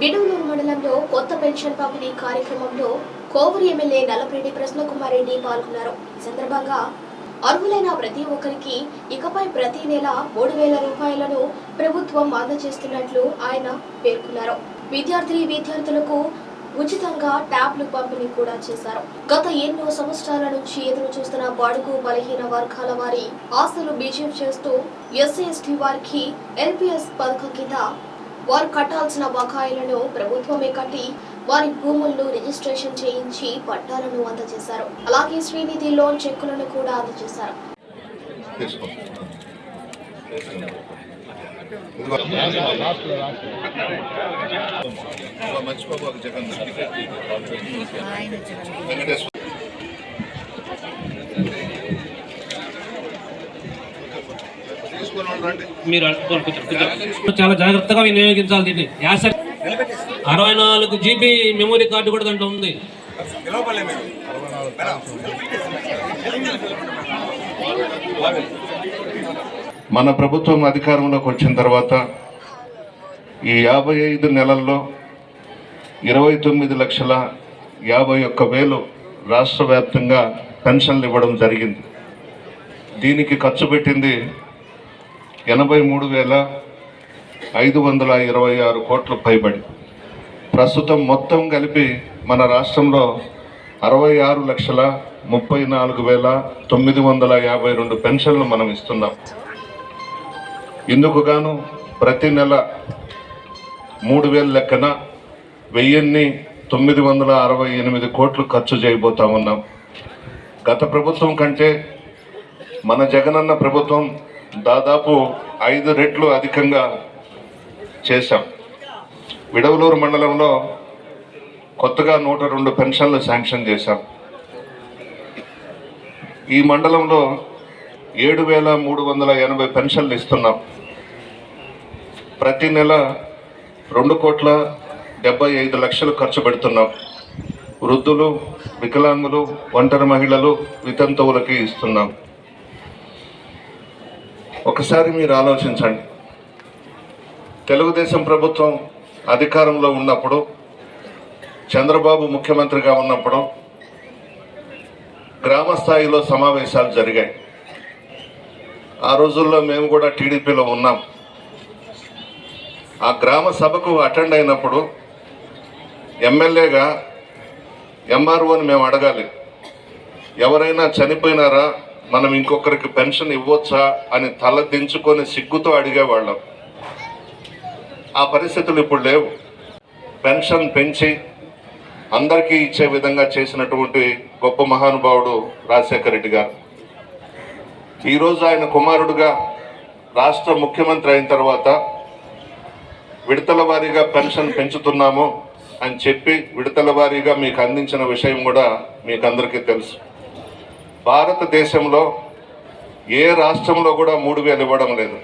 విడవలూరు మండలంలో కొత్త పెన్షన్ పంపిణీ కార్యక్రమంలో కోవూరు ఎమ్మెల్యే నల్లపరెడ్డి ప్రశ్నకుమార్ రెడ్డి పాల్గొన్నారు. ఈ సందర్భంగా అర్హులైన ప్రతి ఒక్కరికి ఇకపై ప్రతి నెల మూడు వేల రూపాయలను ప్రభుత్వం అందజేస్తున్నట్లు ఆయన పేర్కొన్నారు. విద్యార్థి విద్యార్థులకు ఉచితంగా ట్యాబ్లు పంపిణీ కూడా చేశారు. గత ఎన్నో సంవత్సరాల నుంచి ఎదురు చూస్తున్న బడుగు బలహీన వర్గాల వారి ఆశలు బీజం చేస్తూ ఎస్సీ ఎస్టీ వారికి ఎల్పిఎస్ పథకం కింద వారు కట్టాల్సిన బకాయిలను ప్రభుత్వమే కట్టి వారి భూములను రిజిస్ట్రేషన్ చేయించి పట్టాలను అందజేశారు. అలాగే శ్రీనిధి లోన్ చెక్కులను కూడా అందజేశారు. జగన్ వెంకటేశ్వర తీసుకొని రండి మీరు చాలా జాగ్రత్తగా వినియోగించాలి దీన్ని. యాస అరవై నాలుగు జీబీ మెమొరీ కార్డు కూడా దాంట్లో ఉంది. మన ప్రభుత్వం అధికారంలోకి వచ్చిన తర్వాత ఈ యాభై ఐదు నెలల్లో ఇరవై తొమ్మిది లక్షల యాభై ఒక్క వేలు రాష్ట్ర వ్యాప్తంగా పెన్షన్లు ఇవ్వడం జరిగింది. దీనికి ఖర్చు పెట్టింది ఎనభై మూడు వేల ఐదు వందల ఇరవై ఆరు కోట్లు పైబడి. ప్రస్తుతం మొత్తం కలిపి మన రాష్ట్రంలో అరవై ఆరు లక్షల ముప్పై నాలుగు వేల తొమ్మిది వందల యాభై రెండు పెన్షన్లు మనం ఇస్తున్నాం. ఇందుకు గాను ప్రతి నెల మూడు వేల లెక్కన వెయ్యిన్ని తొమ్మిది వందల అరవై ఎనిమిది కోట్లు ఖర్చు చేయబోతా ఉన్నాం. గత ప్రభుత్వం కంటే మన జగనన్న ప్రభుత్వం దాదాపు ఐదు రెట్లు అధికంగా చేశాం. విడవలూరు మండలంలో కొత్తగా నూట రెండు పెన్షన్లు శాంక్షన్ చేశాం. ఈ మండలంలో ఏడు వేల మూడు వందల ఎనభై పెన్షన్లు ఇస్తున్నాం. ప్రతి నెల రెండు కోట్ల డెబ్బై ఐదు లక్షలు ఖర్చు పెడుతున్నాం. వృద్ధులు వికలాంగులు ఒంటరి మహిళలు వితంతువులకి ఇస్తున్నాం. ఒకసారి మీరు ఆలోచించండి. తెలుగుదేశం ప్రభుత్వం అధికారంలో ఉన్నప్పుడు చంద్రబాబు ముఖ్యమంత్రిగా ఉన్నప్పుడు గ్రామ స్థాయిలో సమావేశాలు జరిగాయి. ఆ రోజుల్లో మేము కూడా టీడీపీలో ఉన్నాం. ఆ గ్రామ సభకు అటెండ్ అయినప్పుడు ఎమ్మెల్యేగా ఎంఆర్ఓని మేము అడగాలి. ఎవరైనా చనిపోయినారా? మనం ఇంకొకరికి పెన్షన్ ఇవ్వచ్చా అని తల దించుకొని సిగ్గుతో అడిగేవాళ్ళం. ఆ పరిస్థితులు ఇప్పుడు లేవు. పెన్షన్ పెంచి అందరికీ ఇచ్చే విధంగా చేసినటువంటి గొప్ప మహానుభావుడు రాజశేఖర రెడ్డి గారు. ఈరోజు ఆయన కుమారుడుగా రాష్ట్ర ముఖ్యమంత్రి అయిన తర్వాత విడతల వారీగా పెన్షన్ పెంచుతున్నాము అని చెప్పి విడతల వారీగా మీకు అందించిన విషయం కూడా మీకు అందరికీ తెలుసు. భారతదేశంలో ఏ రాష్ట్రంలో కూడా మూడు వేలు ఇవ్వడం లేదు.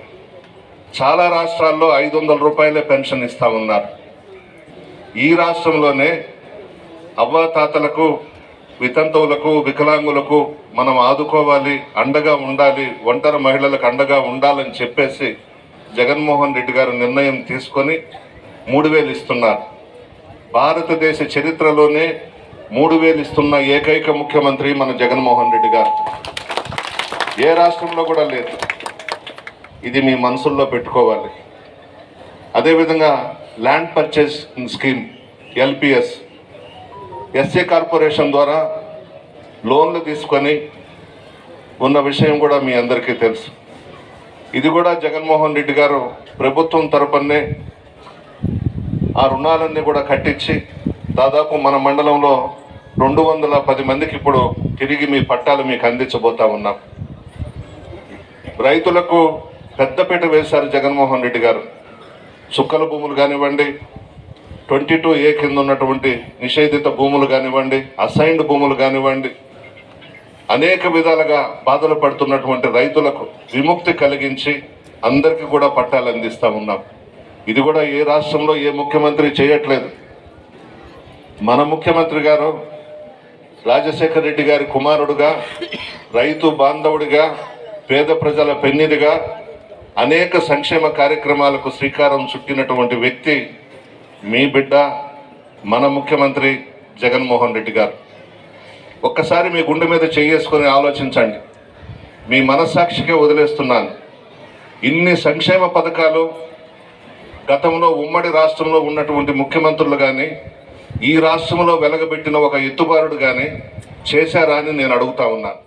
చాలా రాష్ట్రాల్లో ఐదు వందల రూపాయలే పెన్షన్ ఇస్తా ఉన్నారు. ఈ రాష్ట్రంలోనే అవ్వాతాతలకు వితంతువులకు వికలాంగులకు మనం ఆదుకోవాలి అండగా ఉండాలి ఒంటరి మహిళలకు అండగా ఉండాలని చెప్పేసి జగన్మోహన్ రెడ్డి గారు నిర్ణయం తీసుకొని మూడు వేలు ఇస్తున్నారు. భారతదేశ చరిత్రలోనే మూడు వేలు ఇస్తున్న ఏకైక ముఖ్యమంత్రి మన జగన్మోహన్ రెడ్డి గారు. ఏ రాష్ట్రంలో కూడా లేదు. ఇది మీ మనసుల్లో పెట్టుకోవాలి. అదేవిధంగా land purchase scheme LPS SA corporation ద్వారా లోన్లు తీసుకొని ఉన్న విషయం కూడా మీ అందరికీ తెలుసు. ఇది కూడా జగన్మోహన్ రెడ్డి గారు ప్రభుత్వం తరపునే ఆ రుణాలన్నీ కూడా కట్టించి దాదాపు మన మండలంలో రెండు వందల పది మందికి ఇప్పుడు తిరిగి మీ పట్టాలు మీకు అందించబోతా ఉన్నాం. రైతులకు పెద్దపీట వేశారు జగన్మోహన్ రెడ్డి గారు. చుక్కల భూములు కానివ్వండి ట్వంటీ టూ ఏ కింద ఉన్నటువంటి నిషేధిత భూములు కానివ్వండి అసైన్డ్ భూములు కానివ్వండి అనేక విధాలుగా బాధలు పడుతున్నటువంటి రైతులకు విముక్తి కలిగించి అందరికీ కూడా పట్టాలు అందిస్తా ఉన్నాం. ఇది కూడా ఏ రాష్ట్రంలో ఏ ముఖ్యమంత్రి చేయట్లేదు. మన ముఖ్యమంత్రి గారు రాజశేఖర రెడ్డి గారి కుమారుడుగా రైతు బాంధవుడిగా పేద ప్రజల పెన్నిదిగా అనేక సంక్షేమ కార్యక్రమాలకు శ్రీకారం చుట్టినటువంటి వ్యక్తి మీ బిడ్డ మన ముఖ్యమంత్రి జగన్మోహన్ రెడ్డి గారు. ఒక్కసారి మీ గుండె మీద చేసుకొని ఆలోచించండి. మీ మనస్సాక్షికే వదిలేస్తున్నాను. ఇన్ని సంక్షేమ పథకాలు గతంలో ఉమ్మడి రాష్ట్రంలో ఉన్నటువంటి ముఖ్యమంత్రులు కానీ ఈ రాష్ట్రంలో వెలగబెట్టిన ఒక ఎత్తుబారుడు కానీ చేశారా అని నేను అడుగుతా ఉన్నాను